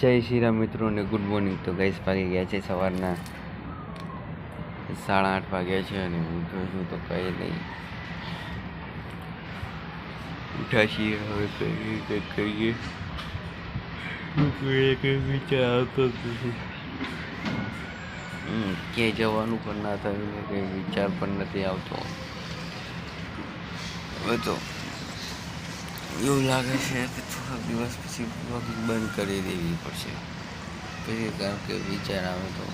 જય શ્રી રામ મિત્રો અને ગુડ મોર્નિંગ તો ગઈસ ભાગી ગયા છે સવારના સાડા આઠ વાગ્યા છે અને ઉઠ્યો છું તો કંઈ નહીં. ઉઠા છીએ, હવે કહીએ કંઈક કહીએ કંઈ વિચાર આવતો નથી. ક્યાંય જવાનું પણ ના થયું કંઈ વિચાર પણ નથી આવતો. હવે તો એવું લાગે છે કે થોડાક દિવસ પછી બ્લોગિંગ બંધ કરી દેવી પડશે. પછી કારણ કે વિચાર આવે તો.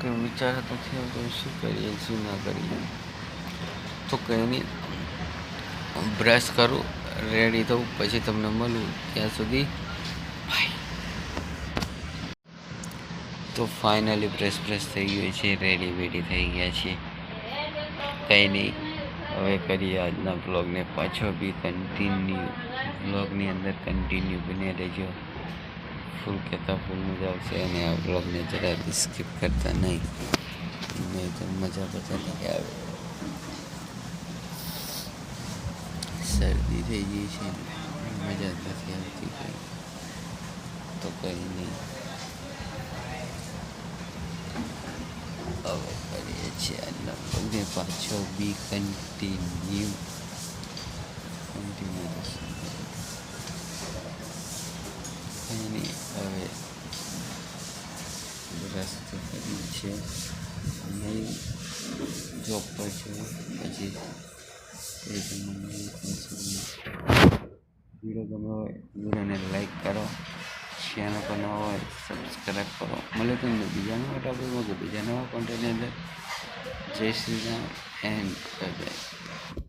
કે વિચાર નથી આવતો શું કરીએ, શું ના કરીએ. તો કંઈ નહીં. બ્રશ કરું રેડી થવું, પછી તમને મળું. ત્યાં સુધી તો ફાઇનલી બ્રશ બ્રશ થઈ ગયું છે રેડી વેડી થઈ ગયા છે. કંઈ નહીં. હવે કરીએ આજના બ્લોગને પાછો બી કન્ટિન્યુ બ્લોગની અંદર કન્ટિન્યુ બને રહેજો. ફૂલ કહેતા ફૂલ મજા આવશે અને આ બ્લોગને જરા સ્કીપ કરતા નહીં. મેં તો મજા બધા નહીં આવે. શરદી થઈ ગઈ છે. મજા નથી આવતી કંઈ. તો કંઈ નહીં. હવે કરીએ છીએ અને બ્લોગને પાછો બી કન્ટિન્યુ કન્ટિન્યુ નહીં હવે રસ્તો કરી છે. અને જોબ પર છું. પછી વીડિયો ગમ્યો હોય, વિડીયોને લાઈક કરો. ચેનલ પર ન હોય સબસ્ક્રાઈબ કરો મળે તમને બીજા નવા ટોપિકમાં કે બીજા નવા કોન્ટેન્ટની અંદર જય Shri Ram and bye bye